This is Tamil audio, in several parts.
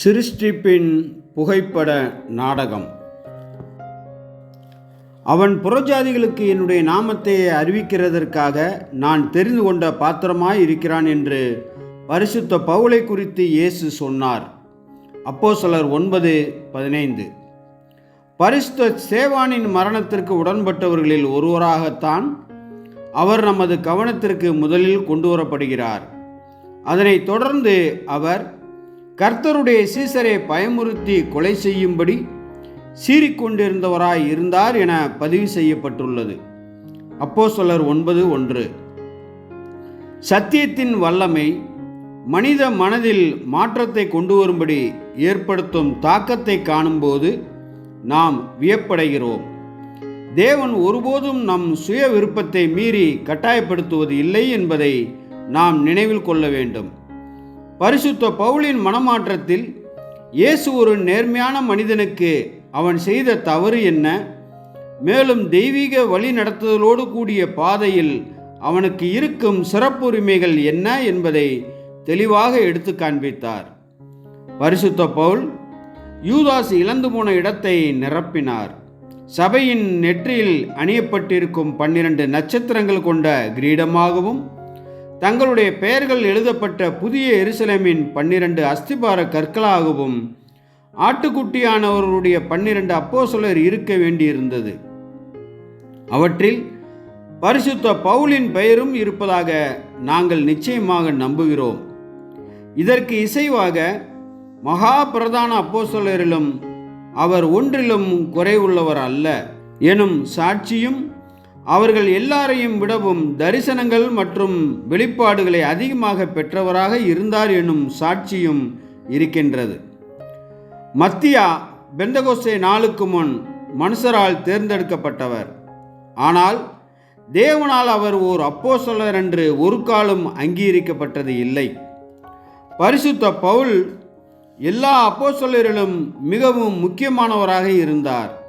சிருஷ்டிப்பின் புகைப்பட நாடகம். அவன் புறஜாதிகளுக்கு என்னுடைய நாமத்தை அறிவிக்கிறதற்காக நான் தெரிந்து கொண்ட பாத்திரமாய் இருக்கிறான் என்று பரிசுத்த பவுலை குறித்து இயேசு சொன்னார். அப்போ சிலர் ஒன்பது பதினைந்து. பரிசுத்த சேவானின் மரணத்திற்கு உடன்பட்டவர்களில் ஒருவராகத்தான் அவர் நமது கவனத்திற்கு முதலில் கொண்டு வரப்படுகிறார். அதனைத் தொடர்ந்து அவர் கர்த்தருடைய சீசரை பயமுறுத்தி கொலை செய்யும்படி சீறிக்கொண்டிருந்தவராய் இருந்தார் என பதிவு செய்யப்பட்டுள்ளது. அப்போ சொல்லர் ஒன்பது ஒன்று. சத்தியத்தின் வல்லமை மனித மனதில் மாற்றத்தை கொண்டு வரும்படி ஏற்படுத்தும் தாக்கத்தை காணும்போது நாம் வியப்படைகிறோம். தேவன் ஒருபோதும் நம் சுய விருப்பத்தை மீறி கட்டாயப்படுத்துவது இல்லை என்பதை நாம் நினைவில் கொள்ள வேண்டும். பரிசுத்த பவுலின் மனமாற்றத்தில் இயேசு ஒரு நேர்மையான மனிதனுக்கு அவன் செய்த தவறு என்ன? மேலும் தெய்வீக வழி நடத்துதலோடு கூடிய பாதையில் அவனுக்கு இருக்கும் சிறப்புரிமைகள் என்ன என்பதை தெளிவாக எடுத்து காண்பித்தார். பரிசுத்த பவுல் யூதாஸ் இழந்து போன இடத்தை நிரப்பினார். சபையின் நெற்றியில் அணியப்பட்டிருக்கும் பன்னிரண்டு நட்சத்திரங்கள் கொண்ட கிரீடமாகவும் தங்களுடைய பெயர்கள் எழுதப்பட்ட புதிய எருசலேமின் பன்னிரண்டு அஸ்திபார கற்களாகவும் ஆட்டுக்குட்டியானவர்களுடைய பன்னிரண்டு அப்போசலர் இருக்க வேண்டியிருந்தது. அவற்றில் பரிசுத்த பவுலின் பெயரும் இருப்பதாக நாங்கள் நிச்சயமாக நம்புகிறோம். இதற்கு இசைவாக மகா பிரதான அப்போசலரிலும் அவர் ஒன்றிலும் குறைவுள்ளவர் அல்ல எனும் சாட்சியும் அவர்கள் எல்லாரையும் விடவும் தரிசனங்கள் மற்றும் வெளிப்பாடுகளை அதிகமாக பெற்றவராக இருந்தார் எனும் சாட்சியும் இருக்கின்றது. மத்தியா பெந்தகோஸ்தே நாளுக்கு முன் மனுஷரால் தேர்ந்தெடுக்கப்பட்டவர். ஆனால் தேவனால் அவர் ஓர் அப்போஸ்தலர் என்று ஒரு காலம் அங்கீகரிக்கப்பட்டது இல்லை. பரிசுத்த பவுல் எல்லா அப்போஸ்தலரிலும் மிகவும் முக்கியமானவராக இருந்தார்.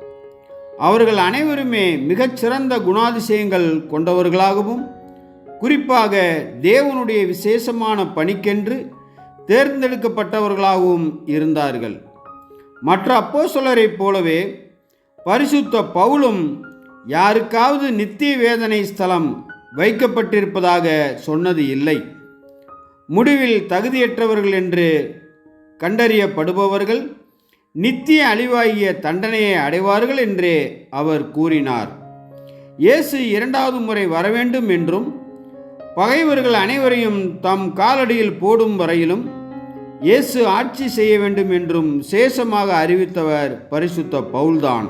அவர்கள் அனைவருமே மிகச்சிறந்த குணாதிசயங்கள் கொண்டவர்களாகவும் குறிப்பாக தேவனுடைய விசேஷமான பணிக்கென்று தேர்ந்தெடுக்கப்பட்டவர்களாகவும் இருந்தார்கள். மற்ற அப்போஸ்தலரைப் போலவே பரிசுத்த பவுலும் யாருக்காவது நித்திய வேதனை ஸ்தலம் வைக்கப்பட்டிருப்பதாக சொன்னது இல்லை. முடிவில் தகுதியற்றவர்கள் என்று கண்டறியப்படுபவர்கள் நித்திய அழிவாகிய தண்டனையை அடைவார்கள் என்றே அவர் கூறினார். இயேசு இரண்டாவது முறை வரவேண்டும் என்றும் பகைவர்கள் அனைவரையும் தம் காலடியில் போடும் வரையிலும் இயேசு ஆட்சி செய்ய வேண்டும் என்றும் சேஷமாக அறிவித்தவர் பரிசுத்த பவுல்தான்.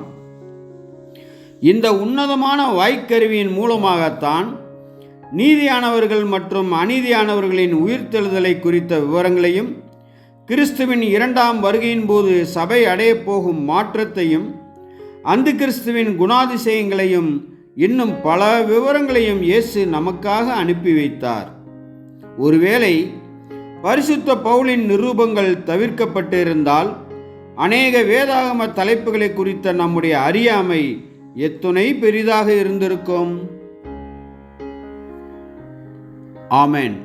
இந்த உன்னதமான வாய்க்கருவியின் மூலமாகத்தான் நீதியானவர்கள் மற்றும் அநீதியானவர்களின் உயிர்த்தெழுதலை குறித்த விவரங்களையும் கிறிஸ்துவின் இரண்டாம் வருகையின் போது சபை அடையப் போகும் மாற்றத்தையும் அந்த கிறிஸ்துவின் குணாதிசயங்களையும் இன்னும் பல விவரங்களையும் இயேசு நமக்காக அனுப்பி வைத்தார். ஒருவேளை பரிசுத்த பவுலின் நிரூபங்கள் தவிர்க்கப்பட்டிருந்தால் அநேக வேதாகம தலைப்புகளை குறித்த நம்முடைய அறியாமை எத்துணை பெரிதாக இருந்திருக்கும். ஆமேன்.